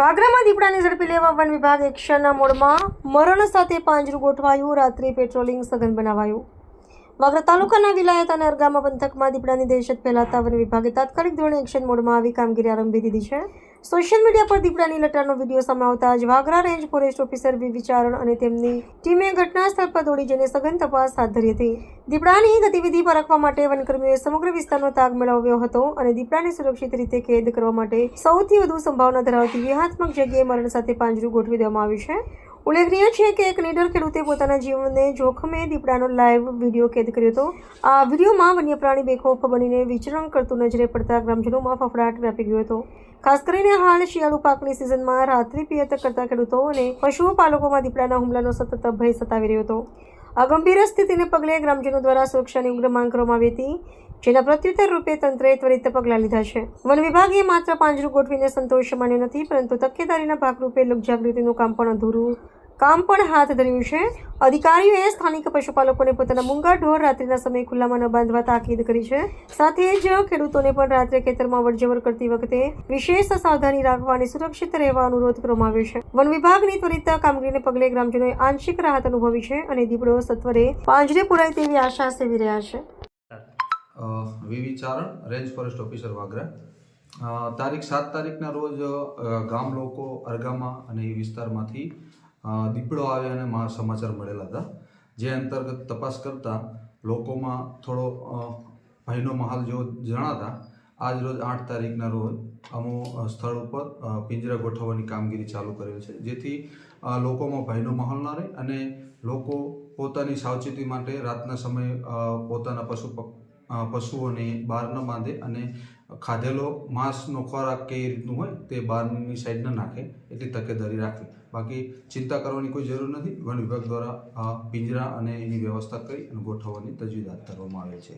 વાગરામાં દીપડાને ઝડપી લેવા વન વિભાગ એક્શનના મોડમાં મરણ સાથે પાંજરું ગોઠવાયું, રાત્રિ પેટ્રોલિંગ સઘન બનાવાયું. વાગરા તાલુકાના વિલાયત અને અરગામા પંથકમાં દીપડાની દહેશત ફેલાતા વન વિભાગે તાત્કાલિક ધોરણે એક્શન મોડમાં આવી કામગીરી આરંભી દીધી છે. સોશિયલ મીડિયા પર દીપડાની લટારનો વીડિયો સામે આવતા જ વાગરા રેન્જ ફોરેસ્ટ ઓફિસર વી વિચારણ અને તેમની ટીમે ઘટના સ્થળ પર દોડી જઈને સઘન તપાસ હાથ ધરી હતી. દીપડાની ગતિવિધિ પરખવા માટે વનકર્મીઓએ સમગ્ર વિસ્તારનો તાગ મેળવ્યો હતો અને દીપડાને સુરક્ષિત રીતે કેદ કરવા માટે સૌથી વધુ સંભાવના ધરાવતી વ્યૂહાત્મક જગ્યાએ મરણ સાથે પાંજરું ગોઠવી દેવામાં આવ્યું છે. ઉલ્લેખનીય છે કે એક નીડર ખેડૂતે પોતાના જીવનને જોખમે દીપડાનો લાઈવ વીડિયો કેદ કર્યો હતો. આ વિડીયોમાં વન્ય પ્રાણી બેખોફ બનીને વિચરણ કરતું નજરે પડતા ગ્રામજનોમાં ફફડાટ વ્યાપી ગયો હતો. ખાસ કરીને હાલ શિયાળુ પાકની સિઝનમાં રાત્રિ પિયત કરતા ખેડૂતો અને પશુઓ પાલકોમાં દીપડાના હુમલાનો સતત ભય સતાવી રહ્યો હતો. આ ગંભીર સ્થિતિને પગલે ગ્રામજનો દ્વારા સુરક્ષાની ઉગ્ર માંગ કરવામાં આવી હતી, જેના પ્રત્યુત્તર રૂપે તંત્રએ ત્વરિત પગલાં લીધા છે. વન વિભાગે માત્ર પાંજરું ગોઠવીને સંતોષ માન્યો નથી, પરંતુ તકેદારીના ભાગરૂપે લોકજાગૃતિનું કામ પણ અધૂરું કામ પણ હાથ ધર્યું છે. અધિકારીઓએ સ્થાનિક પશુપાલકોને પોતાના મૂંગા ઢોર રાત્રિના સમયે ખુલ્લામાં ન બાંધવા તાકીદ કરી છે. સાથે જ ખેડૂતોને પણ રાત્રે ખેતરમાં વરજવર કરતી વખતે વિશેષ સાવધાની રાખવા અને સુરક્ષિત રહેવા અનુરોધ કરવામાં આવ્યો છે. વન વિભાગની ત્વરિત કામગીરીને પગલે ગ્રામજનોએ આંશિક રાહત અનુભવી છે અને દીપડો સત્વરે પાંજરે પુરાય તેવી આશા સેવી રહ્યા છે. Range forest officer Vagra. તારીખ સાત તારીખના રોજ ગામ લોકો અરગામા અને એ વિસ્તારમાંથી દીપડો આવ્યા અને સમાચાર મળેલા હતા. જે અંતર્ગત તપાસ કરતા લોકોમાં થોડો ભયનો માહોલ જેવો જણાતા આજ રોજ આઠ તારીખના રોજ અમો સ્થળ ઉપર પિંજરા ગોઠવવાની કામગીરી ચાલુ કરેલ છે. જેથી લોકોમાં ભયનો માહોલ ના રહે અને લોકો પોતાની સાવચેતી માટે રાતના સમયે પોતાના પશુ પશુઓને બહાર ન બાંધે અને ખાધેલો માંસનો ખોરાક કે રીતનું હોય તે બહારની સાઈડ ન નાખે એટલી તકેદારી રાખવી. બાકી ચિંતા કરવાની કોઈ જરૂર નથી. વન વિભાગ દ્વારા પિંજરા અને એની વ્યવસ્થા કરી અને ગોઠવવાની તજવીજ હાથ ધરવામાં આવે છે.